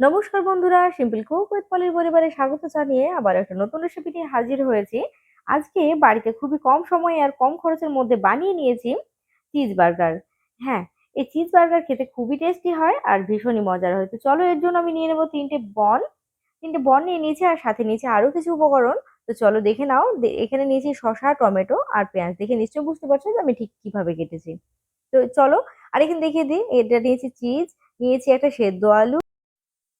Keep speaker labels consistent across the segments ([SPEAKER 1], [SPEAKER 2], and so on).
[SPEAKER 1] নমস্কার বন্ধুরা simple cook with পলির পরিবারে স্বাগত জানিয়ে আবার একটা নতুন রেসিপি নিয়ে হাজির হয়েছি। আজকে বাড়িতে খুবই কম সময়ে আর কম খরচের মধ্যে বানিয়ে নিয়েছি চিজ বার্গার হ্যাঁ এই চিজ বার্গার খেতে খুবই টেস্টি হয় আর ভীষণই মজার হয়। তো চলো এর জন্য আমি নিয়ে নেব তিনটে বন তিনটে বন নিয়ে নিয়েছি আর সাথে নিয়েছি আরও কিছু উপকরণ। তো চলো দেখে নাও এখানে নিয়েছি শশা টমেটো আর পেঁয়াজ। দেখে নিশ্চয়ই বুঝতে পারছ যে আমি ঠিক কীভাবে কেটেছি। তো চলো আর এখানে দেখিয়ে দিই। এটা নিয়েছি চিজ নিয়েছি একটা সেদ্ধ আলু।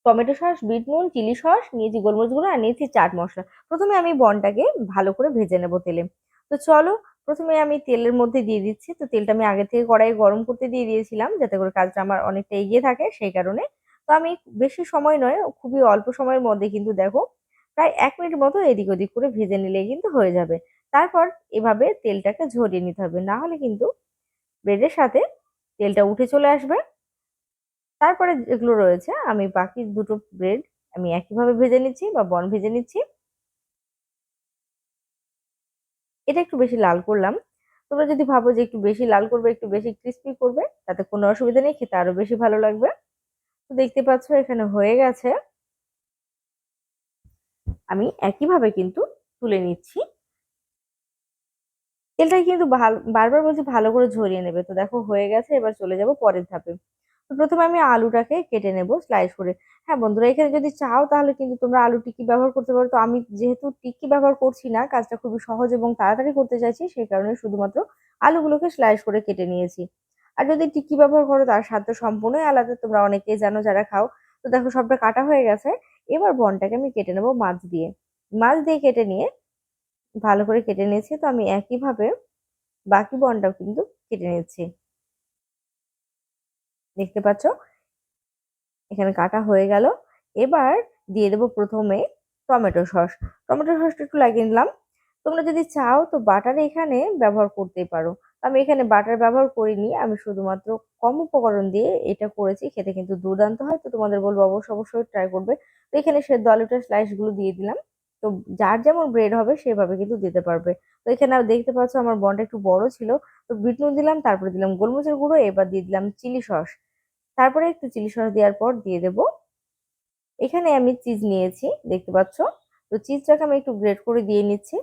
[SPEAKER 1] টমেটো সস, বিট নুন, চিলি সস নিয়েছি গোলমরিচ গুঁড়ো আর নিয়েছি চাট মশলা। প্রথমে আমি বনটাকে ভালো করে ভেজে নেব তেলে। তো চলো, প্রথমে আমি তেলের মধ্যে দিয়ে দিচ্ছি। তো তেলটা আমি আগে থেকে কড়াই গরম করতে দিয়ে দিয়েছিলাম, যাতে করে কাজটা আমার অনেকটা এগিয়ে থাকে সেই কারণে। তো আমি বেশি সময় নয়, খুবই অল্প সময়ের মধ্যে কিন্তু দেখো, প্রায় এক মিনিট মতো এদিক ওদিক করে ভেজে নিলে কিন্তু হয়ে যাবে। তারপর এভাবে তেলটাকে ঝরিয়ে নিতে হবে। না হলে কিন্তু ব্রেডের সাথে তেলটা উঠে চলে আসবে। তারপরে যেগুলো রয়েছে, আমি বাকি দুটো ব্রেড আমি একইভাবে ভেজে নিচ্ছি বা বন ভেজে নিচ্ছি। এটা একটু বেশি লাল করলাম। তোমরা যদি ভাবো যে একটু বেশি লাল করবে, একটু বেশি ক্রিস্পি করবে, তাতে কোনো অসুবিধা নেই, খেতে আরও বেশি ভালো লাগবে। তো দেখতে পাচ্ছ এখানে হয়ে গেছে। আমি একইভাবে কিন্তু তুলে নিচ্ছি। তেলটা কিন্তু বারবার বলছি ভালো করে ঝরিয়ে নেবে। তো দেখো হয়ে গেছে, এবার চলে যাব পরের ধাপে। প্রথমে আমি আলুটাকে কেটে নেব স্লাইস করে। হ্যাঁ বন্ধুরা, এখানে যদি চাও তাহলে কিন্তু তোমরা আলু টিকি ব্যবহার করতে পারো। তো আমি যেহেতু টিকি ব্যবহার করছি না, কাজটা খুবই সহজ এবং তাড়াতাড়ি করতে চাইছি, সেই কারণে শুধুমাত্র আলুগুলোকে স্লাইস করে কেটে নিয়েছি। আর যদি টিকি ব্যবহার করো, তার স্বাদ তো সম্পূর্ণই আলাদা। তোমরা অনেকেই জানো যারা খাও। তো দেখো সবটা কাটা হয়ে গেছে। এবার বনটাকে আমি কেটে নেব মাছ দিয়ে। মাছ দিয়ে কেটে নিয়ে ভালো করে কেটে নিয়েছি। তো আমি একইভাবে বাকি বনটাও কিন্তু কেটে নিচ্ছি দেখতে পাচ্ছ? এখানে কাটা হয়ে গেল। এবার দিয়ে দেবো প্রথমে টমেটো সস। টমেটো সসটা একটু লাগিয়ে নিলাম। তোমরা যদি চাও তো বাটার এখানে ব্যবহার করতেই পারো। আমি এখানে বাটার ব্যবহার করিনি। আমি শুধুমাত্র কম উপকরণ দিয়ে এটা করেছি। খেতে কিন্তু দুর্দান্ত হয়। তো তোমাদের বলব অবশ্যই অবশ্যই ট্রাই করবে। তো এখানে সেদ্ধ আলুটার স্লাইসগুলো দিয়ে দিলাম। তো যার যেমন ব্রেড হবে সেভাবে কিন্তু দিতে পারবে। তো এখানে দেখতে পাচ্ছ আমার বনটা একটু বড় ছিল। তো বিট নুন দিলাম, তারপরে দিলাম গোলমরিচের গুঁড়ো, এবার দিয়ে দিলাম চিলি সস। তারপরে একটু চিলি সস দেওয়ার পর দিয়ে দেব। এখানে আমি চিজ নিয়েছি, দেখতে পাচ্ছ? তো চিজটাকে আমি একটু গ্রেট করে দিয়ে নিচ্ছি।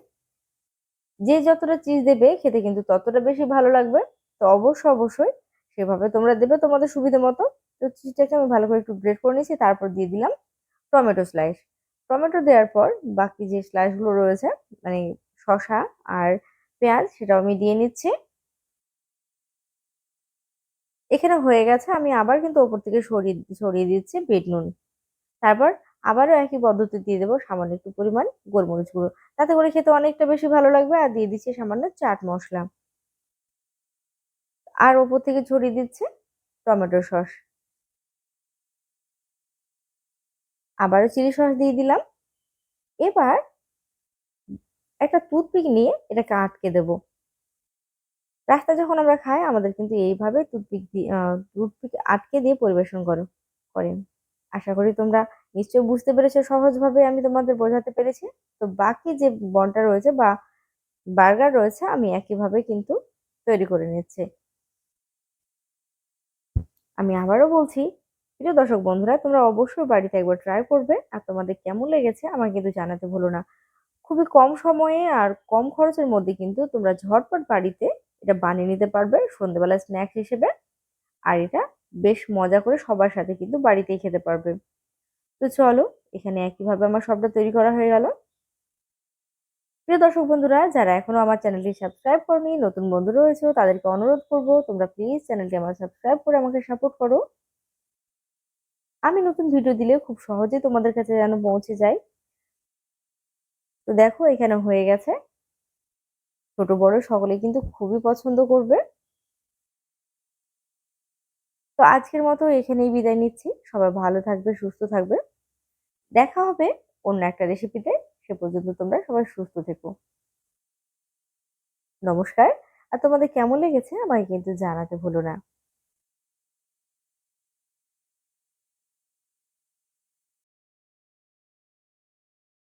[SPEAKER 1] যে যতটা চিজ দেবে খেতে কিন্তু ততটা বেশি ভালো লাগবে। তো অবশ্যই অবশ্যই সেভাবে তোমরা দেবে তোমাদের সুবিধা মতো। তো চিজটাকে আমি ভালো করে একটু গ্রেট করে নিয়েছি, তারপর দিয়ে দিলাম টমেটো স্লাইস। টমেটো দেওয়ার পর বাকি যে স্লাইসগুলো রয়েছে মানে শশা আর পেঁয়াজ, সেটাও আমি দিয়ে নিচ্ছি। এখানে হয়ে গেছে, আমি আবার কিন্তু ওপর থেকে সরিয়ে সরিয়ে দিচ্ছি বিট নুন তারপর আবারও একই পদ্ধতি দিয়ে দেবো সামান্য একটু পরিমাণ গোলমরিচ গুঁড়ো। তাতে করে খেতে অনেকটা বেশি ভালো লাগবে আর দিয়ে দিচ্ছি সামান্য চাট মশলা। আর ওপর থেকে ছড়িয়ে দিচ্ছে টমেটো সস। আবারও চিলি সস দিয়ে দিলাম। এবার একটা টুথপিক নিয়ে এটাকে আটকে দেবো। রাস্তায় যখন আমরা খাই, আমাদের কিন্তু এইভাবে টুথপিক টুথপিক আটকে দিয়ে পরিবেশন করো, করেন। আশা করি তোমরা নিশ্চয়ই বুঝতে পেরেছ সহজভাবে আমি তোমাদের বোঝাতে পেরেছি। তো বাকি যে বনটা রয়েছে বা বার্গার রয়েছে, আমি একইভাবে কিন্তু তৈরি করে নিচ্ছি। আমি আবারও বলছি, প্রিয় দর্শক বন্ধুরা, তোমরা অবশ্যই বাড়িতে একবার ট্রাই করবে আর তোমাদের কেমন লেগেছে আমাকে কিন্তু জানাতে ভুলো না। খুবই কম সময়ে আর কম খরচের মধ্যে কিন্তু তোমরা ঝটপট বাড়িতে এটা বানিয়ে নিতে পারবে সন্ধ্যেবেলা স্ন্যাক্স হিসেবে। আর এটা বেশ মজা করে সবার সাথে কিন্তু বাড়িতেই খেতে পারবে। তো চলো, এখানে একইভাবে আমার সবটা তৈরি করা হয়ে গেল। প্রিয় দর্শক বন্ধুরা, যারা এখনও আমার চ্যানেলটি সাবস্ক্রাইব করেনি, নতুন বন্ধু রয়েছে, তাদেরকে অনুরোধ করব তোমরা প্লিজ চ্যানেলটি আমার সাবস্ক্রাইব করে আমাকে সাপোর্ট করো। আমি নতুন ভিডিও দিলে খুব সহজে তোমাদের কাছে যেন পৌঁছে যায় তো দেখো, এখানে হয়ে গেছে। ছোট, বড় সকলে কিন্তু খুবই পছন্দ করবে। তো আজকের মতো এখানেই বিদায় নিচ্ছি। সবাই ভালো থাকবে, সুস্থ থাকবে। দেখা হবে অন্য একটা রেসিপিতে। সে পর্যন্ত তোমরা সবাই সুস্থ থেকো। নমস্কার। আর তোমাদের কেমন লেগেছে আমাকে কিন্তু জানাতে ভুলো না।